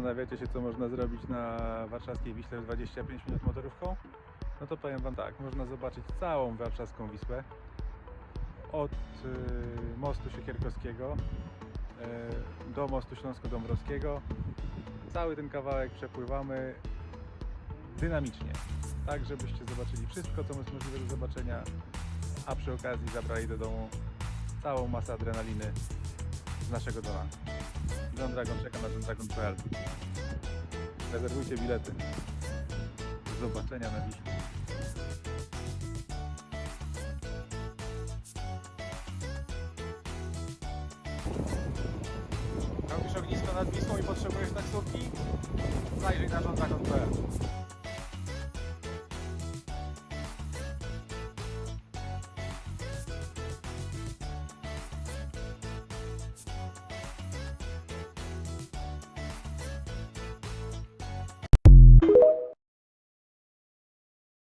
Zastanawiacie się, co można zrobić na warszawskiej Wiśle w 25 minut motorówką? No to powiem Wam tak, można zobaczyć całą warszawską Wisłę od y, mostu Siekierkowskiego y, do mostu Śląsko-Dąbrowskiego. Cały ten kawałek przepływamy dynamicznie, tak żebyście zobaczyli wszystko, co jest możliwe do zobaczenia, a przy okazji zabrali do domu całą masę adrenaliny z naszego dona. John Dragon czeka na johndragon.pl Rezerwujcie bilety. Do zobaczenia na Wiśle. Robisz ognisko nad Wisłą i potrzebujesz taksówki? Zajrzyj na johndragon.pl